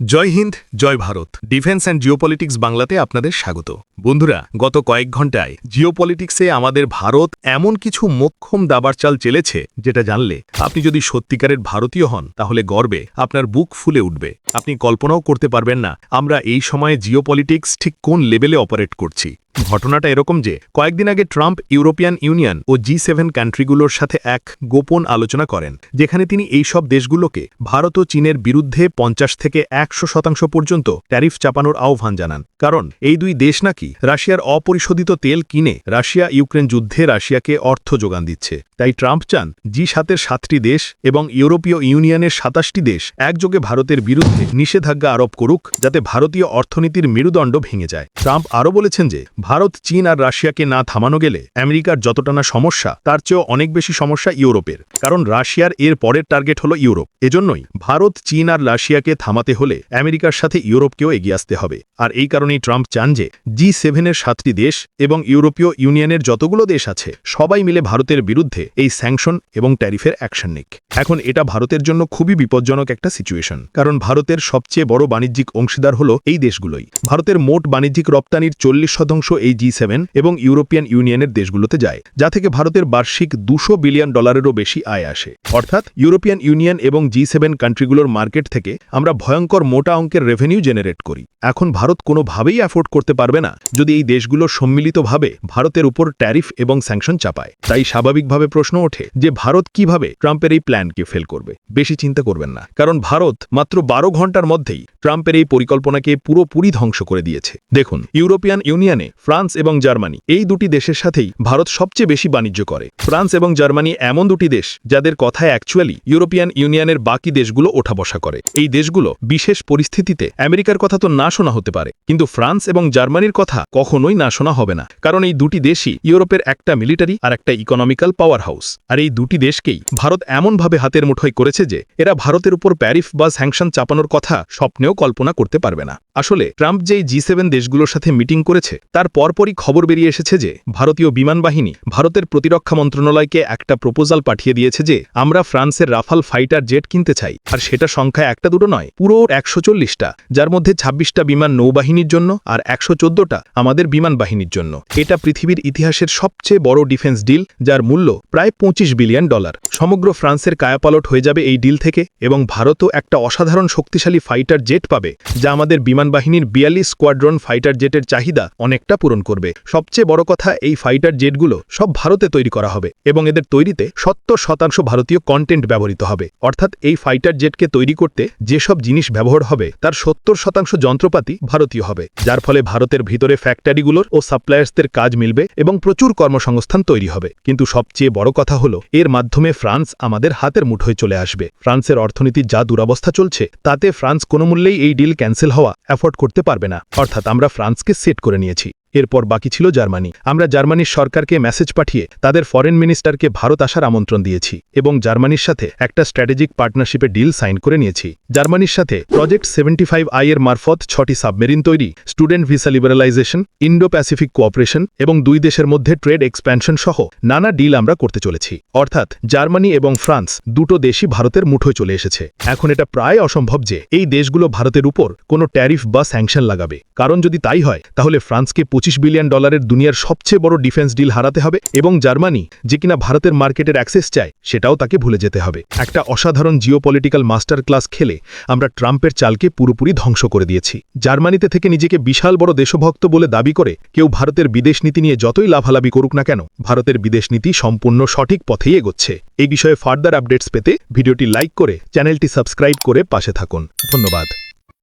জয় হিন্দ, জয় Bharat. Defence and geopolitics বাংলাতে আপনাদের স্বাগত। বন্ধুরা, গত কয়েক ঘন্টায় জিওপলিটিক্সে আমাদের ভারত এমন কিছু মোক্ষম দাবার চাল চেলেছে, যেটা জানলে আপনি যদি সত্যিকারের ভারতীয় হন, তাহলে গর্বে আপনার বুক ফুলে উঠবে। আপনি কল্পনাও করতে পারবেন না, আমরা এই সময়ে জিওপলিটিক্স ঠিক কোন লেভেলে অপারেট করছি। ঘটনাটা এরকম যে, কয়েকদিন আগে ট্রাম্প ইউরোপিয়ান ইউনিয়ন ও জি সেভেন কান্ট্রিগুলোর সাথে এক গোপন আলোচনা করেন, যেখানে তিনি এই সব দেশগুলোকে ভারত ও চীনের বিরুদ্ধে পঞ্চাশ থেকে একশো শতাংশ পর্যন্ত ট্যারিফ চাপানোর আহ্বান জানান। কারণ, এই দুই দেশ নাকি রাশিয়ার অপরিশোধিত তেল কিনে রাশিয়া ইউক্রেন যুদ্ধে রাশিয়াকে অর্থ যোগান দিচ্ছে। তাই ট্রাম্প চান জি সাতের সাতটি দেশ এবং ইউরোপীয় ইউনিয়নের সাতাশটি দেশ একযোগে ভারতের বিরুদ্ধে নিষেধাজ্ঞা আরোপ করুক, যাতে ভারতীয় অর্থনীতির মেরুদণ্ড ভেঙে যায়। ট্রাম্প আরও বলেছেন যে ভারত, চীন আর রাশিয়াকে না থামানো গেলে আমেরিকার যতটা না সমস্যা, তার চেয়েও অনেক বেশি সমস্যা ইউরোপের। কারণ রাশিয়ার এর পরের টার্গেট হল ইউরোপ। এজন্যই ভারত, চীন আর রাশিয়াকে থামাতে হলে আমেরিকার সাথে ইউরোপকেও এগিয়ে আসতে হবে। আর এই কারণেই ট্রাম্প চান যে জি সেভেনের সাতটি দেশ এবং ইউরোপীয় ইউনিয়নের যতগুলো দেশ আছে, সবাই মিলে ভারতের বিরুদ্ধে এই স্যাংশন এবং ট্যারিফের অ্যাকশন নিক। এখন এটা ভারতের জন্য খুবই বিপজ্জনক একটা সিচুয়েশন। কারণ ভারতের সবচেয়ে বড় বাণিজ্যিক অংশীদার হল এই দেশগুলোই। ভারতের মোট বাণিজ্যিক রপ্তানির চল্লিশ শতাংশ এই জি সেভেন এবং ইউরোপিয়ান ইউনিয়নের দেশগুলোতে যায়, যা থেকে ভারতের বার্ষিক দুশো বিলিয়ন ডলারেরও বেশি আয় আসে। অর্থাৎ ইউরোপিয়ান ইউনিয়ন এবং জি সেভেন কান্ট্রিগুলোর মার্কেট থেকে আমরা ভয়ঙ্কর মোটা অঙ্কের রেভিনিউ জেনারেট করি। এখন ভারত কোনোভাবেই অ্যাফোর্ড করতে পারবে না, যদি এই দেশগুলো সম্মিলিতভাবে ভারতের উপর ট্যারিফ এবং স্যাংশন চাপায়। তাই স্বাভাবিকভাবে প্রশ্ন ওঠে যে ভারত কীভাবে ট্রাম্পের এই প্ল্যানকে ফেল করবে। বেশি চিন্তা করবেন না, কারণ ভারত মাত্র বারো ঘণ্টার মধ্যেই ট্রাম্পের এই পরিকল্পনাকে পুরোপুরি ধ্বংস করে দিয়েছে। দেখুন, ইউরোপিয়ান ইউনিয়নে ফ্রান্স এবং জার্মানি। এই দুটি দেশের সাথেই ভারত সবচেয়ে বেশি বাণিজ্য করে। ফ্রান্স এবং জার্মানি এমন দুটি দেশ যাদের কথায় অ্যাকচুয়ালি ইউরোপিয়ান ইউনিয়নের বাকি দেশগুলো ওঠা বসা করে। এই দেশগুলো বিশেষ পরিস্থিতিতে আমেরিকার কথা তো না শোনা হতে পারে। কিন্তু ফ্রান্স এবং জার্মানির কথা কখনোই না শোনা হবে না। কারণ এই দুটি দেশই ইউরোপের একটা মিলিটারি আর একটা ইকোনমিক্যাল পাওয়ার হাউস আর এই দুটি দেশকেই ভারত এমনভাবে হাতের মুঠোয় করেছে যে এরা ভারতের উপর প্যারিফ বা স্যাংশন চাপানোর কথা স্বপ্নেও কল্পনা করতে পারবে না। আসলে ট্রাম্প যেই জি সেভেন দেশগুলোর সাথে মিটিং করেছে, তার পরপরই খবর বেরিয়ে এসেছে যে, ভারতীয় বিমান বাহিনী ভারতের প্রতিরক্ষা মন্ত্রণালয়কে একটা প্রপোজাল পাঠিয়ে দিয়েছে যে, আমরা ফ্রান্সের রাফাল ফাইটার জেট কিনতে চাই। আর সেটা সংখ্যা একটা দুটো নয়, পুরো একশো চল্লিশটা, যার মধ্যে ছাব্বিশটা বিমান নৌবাহিনীর জন্য আর একশো চোদ্দটা আমাদের বিমান বাহিনীর জন্য। এটা পৃথিবীর ইতিহাসের সবচেয়ে বড় ডিফেন্স ডিল, যার মূল্য প্রায় পঁচিশ বিলিয়ন ডলার। সমগ্র ফ্রান্সের কায়াপালট হয়ে যাবে এই ডিল থেকে এবং ভারতও একটা অসাধারণ শক্তিশালী ফাইটার জেট পাবে, যা আমাদের বিমান বাহিনীর বিয়াল্লিশ স্কোয়াড্রন ফাইটার জেটের চাহিদা অনেকটা পূরণ করবে। সবচেয়ে বড় কথা এই ফাইটার জেটগুলো সব ভারতে তৈরি করা হবে এবং এদের তৈরিতে সত্তর শতাংশ ভারতীয় কন্টেন্ট ব্যবহৃত হবে। অর্থাৎ এই ফাইটার জেটকে তৈরি করতে যেসব জিনিস ব্যবহার হবে, তার সত্তর শতাংশ যন্ত্রপাতি ভারতীয় হবে, যার ফলে ভারতের ভিতরে ফ্যাক্টরিগুলোর ও সাপ্লায়ার্সদের কাজ মিলবে এবং প্রচুর কর্মসংস্থান তৈরি হবে। কিন্তু সবচেয়ে বড় কথা হলো, এর মাধ্যমে ফ্রান্স আমাদের হাতের মুঠোয় চলে আসবে। ফ্রান্সের অর্থনীতির যা দুরবস্থা চলছে, তাতে ফ্রান্স কোনো মূল্যেই এই ডিল ক্যান্সেল হওয়া অ্যাফোর্ড করতে পারবে না। অর্থাৎ আমরা ফ্রান্সকে সেট করে নিয়েছি। এরপর বাকি ছিল জার্মানি। আমরা জার্মানির সরকারকে মেসেজ পাঠিয়ে তাদের ফরেন মিনিস্টারকে ভারত আসার আমন্ত্রণ দিয়েছি এবং জার্মানির সাথে একটা স্ট্র্যাটেজিক পার্টনারশিপে ডিল সাইন করে নিয়েছি। জার্মানির সাথে প্রজেক্ট সেভেন্টি ফাইভ আই এর মারফত ছটি সাবমেরিন তৈরি, student visa liberalisation Indo Pacific cooperation এবং দুই দেশের মধ্যে ট্রেড এক্সপ্যানশন সহ নানা ডিল আমরা করতে চলেছি। অর্থাৎ জার্মানি এবং ফ্রান্স দুটো দেশই ভারতের মুঠোয় চলে এসেছে। এখন এটা প্রায় অসম্ভব যে এই দেশগুলো ভারতের উপর কোনো ট্যারিফ বা স্যাংশন লাগাবে। কারণ যদি তাই হয়, তাহলে ফ্রান্সকে পঁচিশ বিলিয়ন ডলারের দুনিয়ার সবচেয়ে বড় ডিফেন্স ডিল হারাতে হবে এবং জার্মানি যে কিনা ভারতের মার্কেটের অ্যাক্সেস চায়, সেটাও তাকে ভুলে যেতে হবে। একটা অসাধারণ জিওপলিটিক্যাল মাস্টার ক্লাস খেলে আমরা ট্রাম্পের চালকে পুরোপুরি ধ্বংস করে দিয়েছি। জার্মানিতে থেকে নিজেকে বিশাল বড় দেশভক্ত বলে দাবি করে কেউ ভারতের বিদেশ নীতি নিয়ে যতই লাভালাভি করুক না কেন, ভারতের বিদেশ নীতি সম্পূর্ণ সঠিক পথেই এগোচ্ছে। এই বিষয়ে ফার্দার আপডেটস পেতে ভিডিওটি লাইক করে চ্যানেলটি সাবস্ক্রাইব করে পাশে থাকুন। ধন্যবাদ।